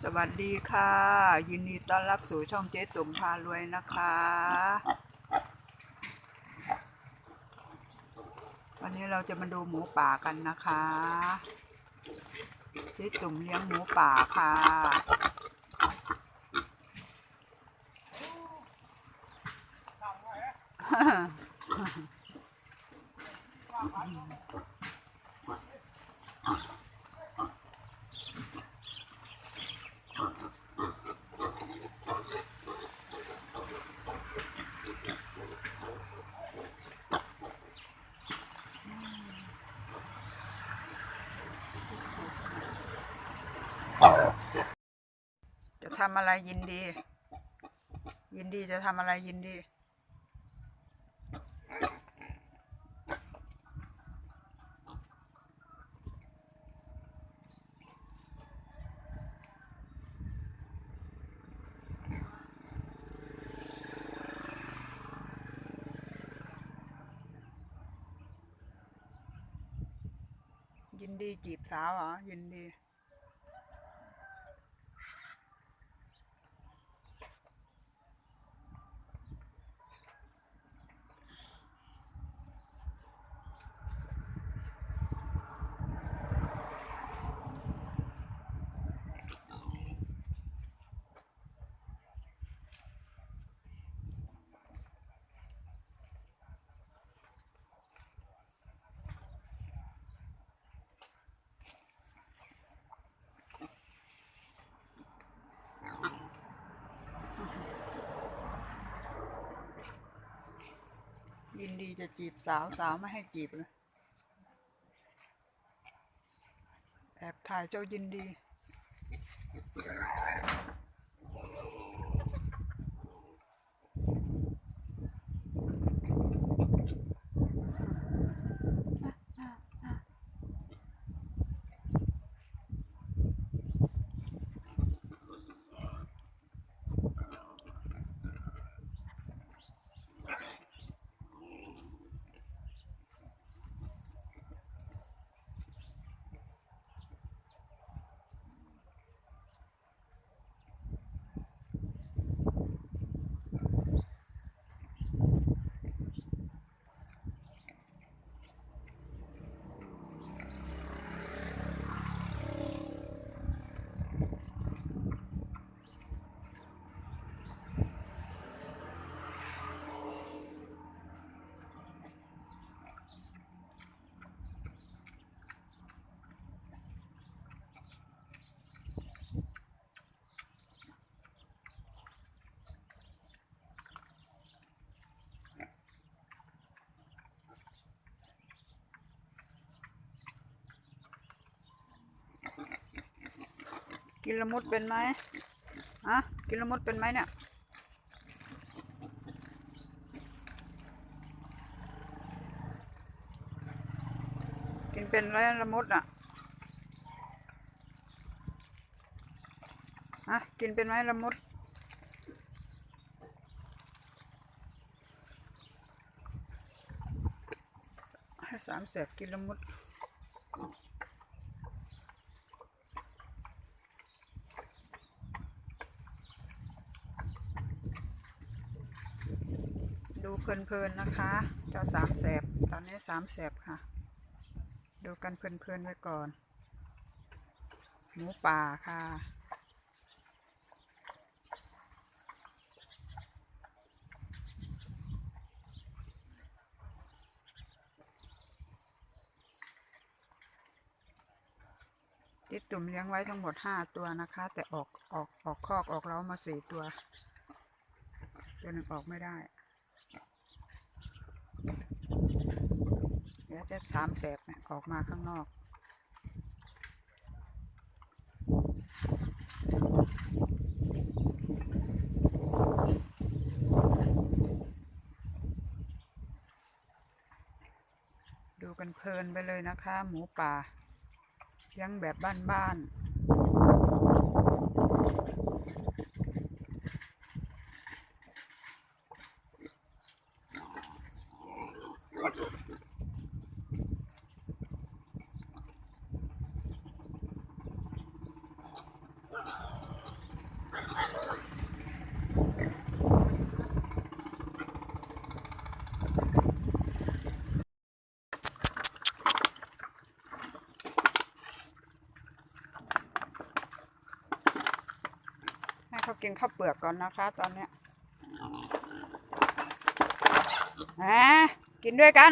สวัสดีค่ะ ยินดีต้อนรับสู่ช่องเจ๊ตุ่มพารวยนะคะ วันนี้เราจะมาดูหมูป่ากันนะคะ เจ๊ตุ่มเลี้ยงหมูป่าค่ะจ ทำอะไรยินดี ยินดีจะทำอะไรยินดียินดีจีบสาวเหรอยินดี ดีจะจีบสาวสาวไม่ให้จีบเลยแอบถ่ายเจ้ายินดี กินละมุดเป็นไหมอะกินละมุดเป็นไหมเนี่ย กินเป็นแล้วละมุดอะอะกินเป็นไหมละมุดให้สามแสบกินละมุด ดูเพลินๆนะคะ เจ้าสามแสบ ตอนนี้สามแสบค่ะ ดูกันเพลินๆไว้ก่อน หมูป่าค่ะ ติดตุ่มเลี้ยงไว้ทั้งหมดห้าตัวนะคะ แต่ออกออกออกคอกออกเล้ามาสี่ตัว ตัวหนึ่งออกไม่ได้ เดี๋ยวจะสามแสบเนี่ยออกมาข้างนอก ดูกันเพลินไปเลยนะคะ หมูป่ายังแบบบ้านๆ กินข้าวเปลือกก่อนนะคะ ตอนเนี้ยแหมกินด้วยกัน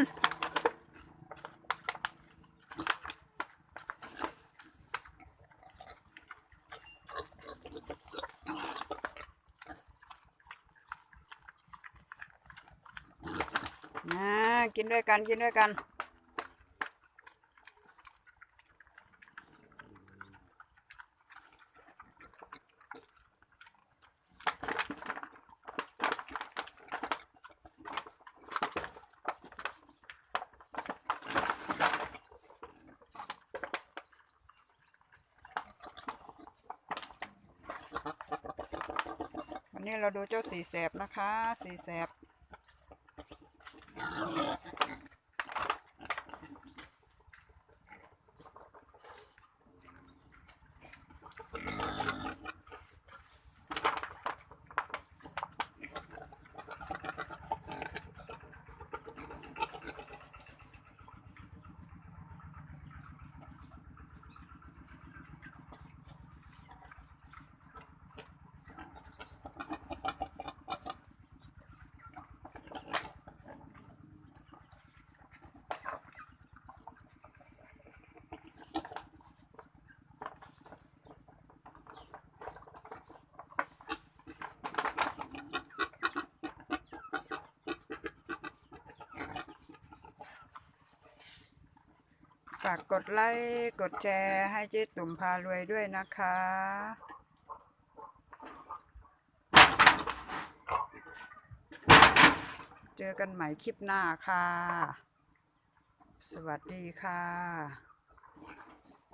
นะกินด้วยกันกินด้วยกัน นี้เราดูเจ้าสีแสบนะคะ สีแสบากกดไลค์กดแชร์ให้เจ๊ตุ่มพารวยด้วยนะคะ เจอกันใหม่คลิปหน้าค่ะ สวัสดีค่ะ